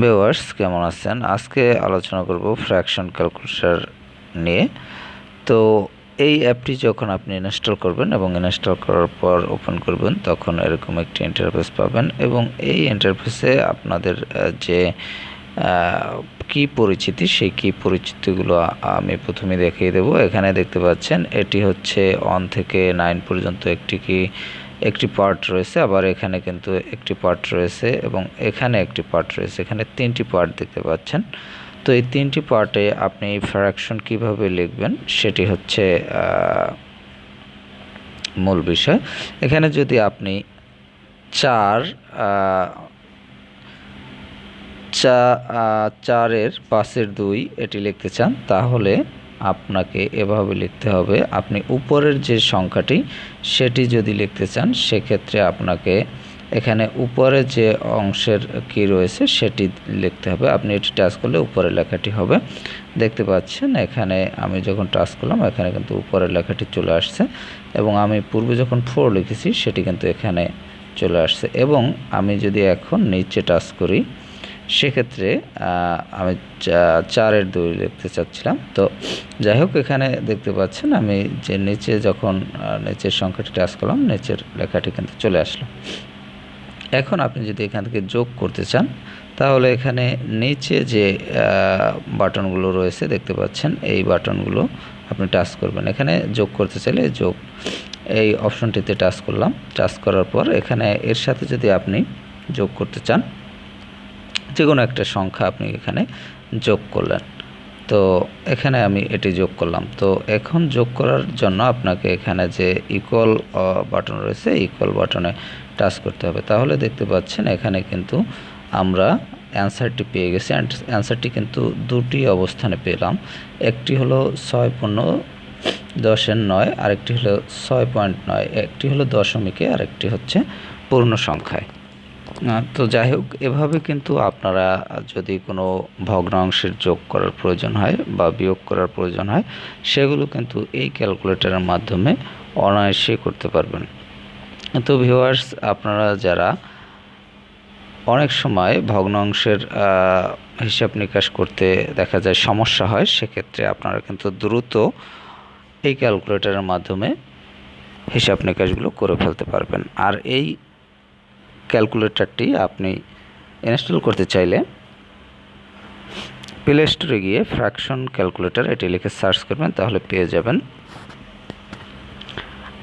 Viewers কেমন আছেন? আজকে আলোচনা করব ফ্র্যাকশন ক্যালকুলেটর নিয়ে। তো এই অ্যাপটি যখন আপনি ইনস্টল করবেন এবং ইনস্টল করার পর ওপেন করবেন, তখন এরকম একটি ইন্টারফেস পাবেন এবং এই ইন্টারফেসে আপনাদের যে কি পরিচিতি, সেই কি পরিচিতিগুলো আমি প্রথমে দেখিয়ে দেব। এখানে দেখতে পাচ্ছেন, এটি হচ্ছে অন থেকে নাইন পর্যন্ত একটি কি একটি পার্ট রয়েছে, আবার এখানে কিন্তু একটি পার্ট রয়েছে এবং এখানে একটি পার্ট রয়েছে। এখানে তিনটি পার্ট দেখতে পাচ্ছেন। তো এই তিনটি পার্টে আপনি ফ্র্যাকশন কীভাবে লিখবেন সেটি হচ্ছে মূল বিষয়। এখানে যদি আপনি চার চা চারের পাশের দুই এটি লিখতে চান, তাহলে আপনাকে এভাবে লিখতে হবে। আপনি উপরের যে সংখ্যাটি, সেটি যদি লিখতে চান, সেক্ষেত্রে আপনাকে এখানে উপরে যে অংশের কি রয়েছে, সেটি লিখতে হবে। আপনি এটি টাচ করলে উপরের লেখাটি হবে। দেখতে পাচ্ছেন, এখানে আমি যখন টাচ করলাম, এখানে কিন্তু উপরের লেখাটি চলে আসছে এবং আমি পূর্বে যখন ফোর লিখেছি, সেটি কিন্তু এখানে চলে আসছে। এবং আমি যদি এখন নিচে টাচ করি সেক্ষেত্রে আমি চারের দুই লিখতে চাচ্ছিলাম। তো যাই হোক, এখানে দেখতে পাচ্ছেন আমি যে নিচে যখন নিচের সংখ্যাটি টাচ করলাম, নিচের লেখাটি কিন্তু চলে আসলো। এখন আপনি যদি এখান থেকে যোগ করতে চান, তাহলে এখানে নিচে যে বাটনগুলো রয়েছে, দেখতে পাচ্ছেন, এই বাটনগুলো আপনি টাচ করবেন। এখানে যোগ করতে চাইলে যোগ, এই অপশনটিতে টাচ করলাম। টাচ করার পর এখানে এর সাথে যদি আপনি যোগ করতে চান যে কোনো একটা সংখ্যা আপনি এখানে যোগ করলেন। তো এখানে আমি এটি যোগ করলাম। তো এখন যোগ করার জন্য আপনাকে এখানে যে ইকুয়াল বাটন রয়েছে ইকুয়াল বাটনে টাচ করতে হবে। তাহলে দেখতে পাচ্ছেন এখানে কিন্তু আমরা অ্যান্সারটি পেয়ে গেছি। অ্যান্সারটি কিন্তু দুটি অবস্থানে পেলাম। একটি হলো ছয় পনেরো দশের নয়, আরেকটি হলো ছয় পয়েন্ট নয়, একটি হলো দশমিকে, আরেকটি হচ্ছে পূর্ণ সংখ্যায়। তো যাই হোক, এভাবে কিন্তু আপনারা যদি কোনো ভগ্নাংশের যোগ করার প্রয়োজন হয় বা বিয়োগ করার প্রয়োজন হয়, সেগুলো কিন্তু এই ক্যালকুলেটরের মাধ্যমে অনায়াসে করতে পারবেন। তো ভিউয়ার্স আপনারা যারা অনেক সময় ভগ্নাংশের হিসাব নিকাশ করতে দেখা যায় সমস্যা হয়, সেক্ষেত্রে আপনারা কিন্তু দ্রুত এই ক্যালকুলেটরের মাধ্যমে হিসাব নিকাশগুলো করে ফেলতে পারবেন। আর এই ক্যালকুলেটরটি আপনি ইনস্টল করতে চাইলে প্লে স্টোরে গিয়ে ফ্র্যাকশন ক্যালকুলেটর এটি লিখে সার্চ করবেন, তাহলে পেয়ে যাবেন।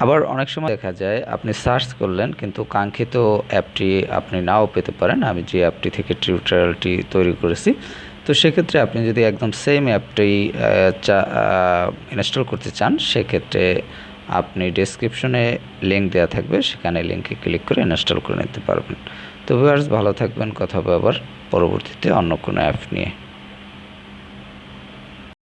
আবার অনেক সময় দেখা যায় আপনি সার্চ করলেন, কিন্তু কাঙ্ক্ষিত অ্যাপটি আপনি নাও পেতে পারেন। আমি যে অ্যাপটি থেকে টিউটোরিয়ালটি তৈরি করেছি, তো সেক্ষেত্রে আপনি যদি একদম সেম অ্যাপটি ইনস্টল করতে চান, সেক্ষেত্রে আপনি ডেসক্রিপশনে লিঙ্ক দেওয়া থাকবে, সেখানে লিঙ্কে ক্লিক করে ইনস্টল করে নিতে পারবেন। তো ভিউয়ার্স ভালো থাকবেন, কথা হবে আবার পরবর্তীতে অন্য কোনো অ্যাপ নিয়ে।